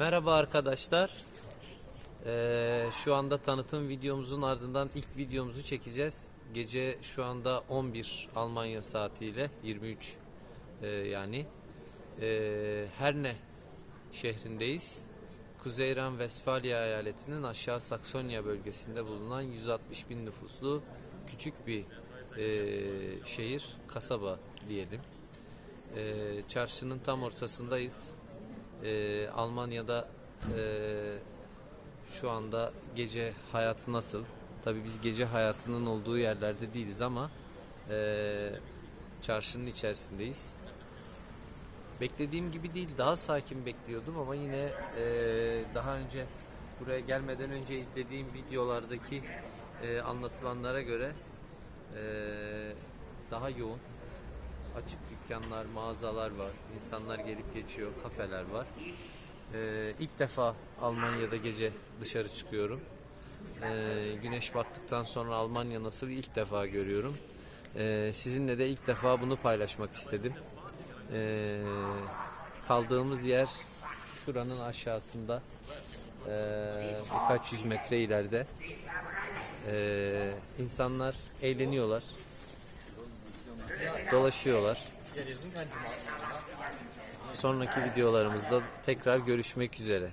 Merhaba arkadaşlar. Ee, şu anda tanıtım videomuzun ardından ilk videomuzu çekeceğiz. Gece şu anda 11 Almanya saatiyle 23 e, yani e, Herne şehrindeyiz. Kuzey Ren-Vesfalya eyaletinin aşağı Saksonya bölgesinde bulunan 160 bin nüfuslu küçük bir e, şehir, kasaba diyelim. E, çarşının tam ortasındayız. E, Almanya'da e, şu anda gece hayatı nasıl? Tabii biz gece hayatının olduğu yerlerde değiliz ama e, çarşının içerisindeyiz. Beklediğim gibi değil, daha sakin bekliyordum ama yine e, daha önce buraya gelmeden önce izlediğim videolardaki e, anlatılanlara göre e, daha yoğun. Açık dükkanlar, mağazalar var, insanlar gelip geçiyor, kafeler var. E, ilk defa Almanya'da gece dışarı çıkıyorum. E, güneş battıktan sonra Almanya nasıl ilk defa görüyorum. E, sizinle de ilk defa bunu paylaşmak istedim. Ee, kaldığımız yer şuranın aşağısında ee, birkaç yüz metre ileride Ee, insanlar eğleniyorlar dolaşıyorlar. Sonraki videolarımızda tekrar görüşmek üzere